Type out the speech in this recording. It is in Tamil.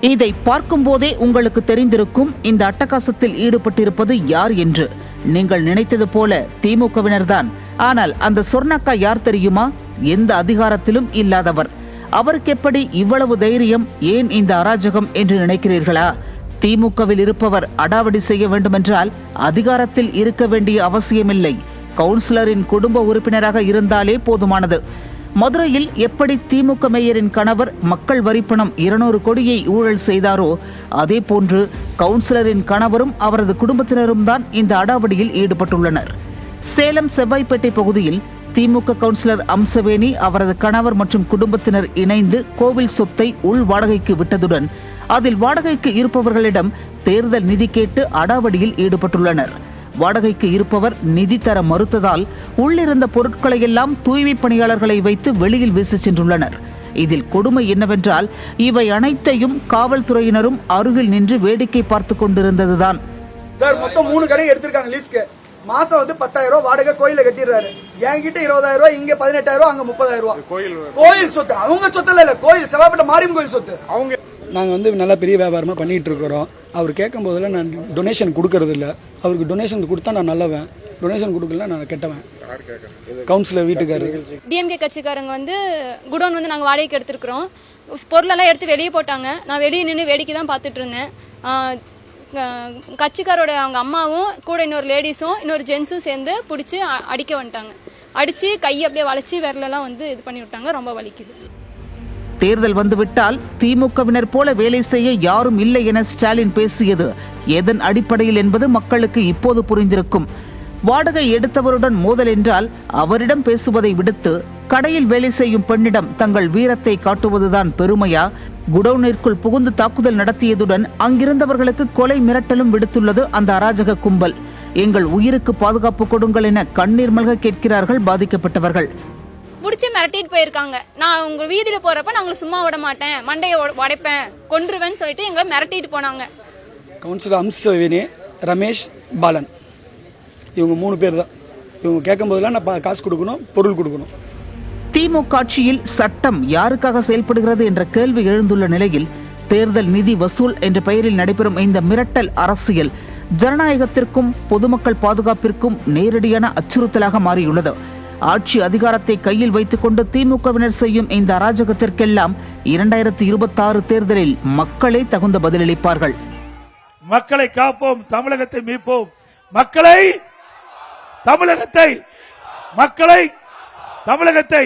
இதை பார்க்கும் போதே இதை உங்களுக்கு தெரிந்திருக்கும் இந்த அட்டகாசத்தில் ஈடுபட்டிருப்பது யார் என்று. நீங்கள் நினைத்தது போல திமுகவினர் தான் ஆனால் அந்த சொர்ணக்கா யார் தெரியுமா? எந்த அதிகாரத்திலும் இல்லாதவர். அவருக்கு எப்படி இவ்வளவு தைரியம் ஏன் இந்த அராஜகம் என்று நினைக்கிறீர்களா? திமுகவில் இருப்பவர் அடாவடி செய்ய வேண்டுமென்றால் அதிகாரத்தில் இருக்க வேண்டிய அவசியமில்லை. கவுன்சிலரின் குடும்ப உறுப்பினராக இருந்தாலே போதுமானது. மதுரையில் எப்படி திமுக மேயரின் கணவர் மக்கள் வரிப்பணம் இருநூறு கோடியை ஊழல் செய்தாரோ அதே போன்று கவுன்சிலரின் கணவரும் அவரது குடும்பத்தினரும் தான் இந்த அடாவடியில் ஈடுபட்டுள்ளனர். சேலம் செவ்வாய்ப்பேட்டை பகுதியில் திமுக கவுன்சிலர் அம்சவேணி அவரது கணவர் மற்றும் குடும்பத்தினர் இணைந்து கோவில் சொத்தை உள் வாடகைக்கு விட்டதுடன் அதில் வாடகைக்கு இருப்பவர்களிடம் தேர்தல் நிதி கேட்டு அடாவடியில் ஈடுபட்டுள்ளனர். வாடகைக்கு இருப்பவர் நிதி தர மறுத்ததால் உள்ளிருந்த பொருட்களை எல்லாம் தூய்மை பணியாளர்களை வைத்து வெளியில் வீசி சென்றுள்ளனர். இதில் கொடுமை என்னவென்றால் இவை அனைத்தையும் காவல்துறையினரும் அருகில் நின்று வேடிக்கை பார்த்து கொண்டிருந்ததுதான். சார் மொத்தம் மூணு கடை எடுத்திருக்காங்க லீஸ்க்கு மாசம் வந்து பத்தாயிரம் ரூபாய் வாடகை கோயில கட்டிடுறாரு. என்கிட்ட இருபதாயிரம் ரூபாய் இங்க பதினெட்டாயிரம் ரூபாய் அங்க முப்பதாயிரம் ரூபாய். கோயில் கோயில் சொத்து. அவங்க சொத்துல இல்ல கோயில் செவ்வாப்பட்ட மாரியம் கோயில் சொத்து. அவங்க நாங்கள் வந்து நல்லா பெரிய வியாபாரமாக பண்ணிகிட்ருக்குறோம். இருக்கிறோம் அவர் கேட்கும் போதெல்லாம் நான் டொனேஷன் கொடுக்கறது அவருக்கு டொனேஷன் கொடுத்தா நான் நல்லவன். டொனேஷன் கொடுக்கல நான் கெட்டவன். கவுன்சிலர் வீட்டுக்காரர் டிஎம்கே கட்சிக்காரங்க வந்து குடோன் வந்து நாங்கள் வாடகைக்கு எடுத்துருக்குறோம். பொருளெல்லாம் எடுத்து வெளியே போட்டாங்க. நான் வெளியே நின்று வேடிக்கை தான் பார்த்துட்டு இருந்தேன் கட்சிக்காரோட அவங்க அம்மாவும் கூட இன்னொரு லேடிஸும் இன்னொரு ஜென்ஸும் சேர்ந்து பிடிச்சி அடிக்க வந்துட்டாங்க. அடித்து கை அப்படியே வளைச்சி விரலெல்லாம் வந்து இது பண்ணி விட்டாங்க ரொம்ப வலிக்குது. தேர்தல் வந்துவிட்டால் திமுகவினர் போல வேலை செய்ய யாரும் இல்லை என ஸ்டாலின் பேசியது. எதன் அடிப்படையில் என்பது மக்களுக்கு இப்போது புரிந்திருக்கும். வாடகை எடுத்தவருடன் மோதல் என்றால் அவரிடம் பேசுவதை விடுத்து கடையில் வேலை செய்யும் பெண்ணிடம் தங்கள் வீரத்தை காட்டுவதுதான் பெருமையா? குடோனிற்குள் புகுந்து தாக்குதல் நடத்தியதுடன் அங்கிருந்தவர்களுக்கு கொலை மிரட்டலும் விடுத்துள்ளது அந்த அராஜக கும்பல். எங்கள் உயிருக்கு பாதுகாப்பு கொடுங்கள் என கண்ணீர் மல்க கேட்கிறார்கள் பாதிக்கப்பட்டவர்கள். பிடிச்சி மிரட்டிட்டு போயிருக்காங்க. நான் உங்க வீதியில போறப்ப நான் உங்களை சும்மா விட மாட்டேன். மண்டையை உட- உடைப்பேன். கொன்றுவேன்னு சொல்லிட்டு எங்களை மிரட்டிட்டு போனாங்க. கவுன்சிலர் அம்சவேணி ரமேஷ் பாலன். இவங்க மூணு பேர் தான் இவங்க கேட்கும் போதெல்லாம் நான் பா- காசு கொடுக்கணும் பொருள் கொடுக்கணும். திமுக ஆட்சியில் சட்டம் யாருக்காக செயல்படுகிறது என்ற கேள்வி எழுந்துள்ள நிலையில் தேர்தல் நிதி வசூல் என்ற பெயரில் நடைபெறும் இந்த மிரட்டல் அரசியல் ஜனநாயகத்திற்கும் பொதுமக்கள் பாதுகாப்பிற்கும் நேரடியான அச்சுறுத்தலாக மாறியுள்ளது. ஆட்சி அதிகாரத்தை கையில் வைத்துக்கொண்டு திமுகவினர் செய்யும் இந்த அராஜகத்திற்கெல்லாம் இரண்டாயிரத்தி இருபத்தாறு தேர்தலில் மக்களே தகுந்த பதிலளிப்பார்கள். மக்களை காப்போம் தமிழகத்தை மீட்போம். மக்களை தமிழகத்தை மக்களை தமிழகத்தை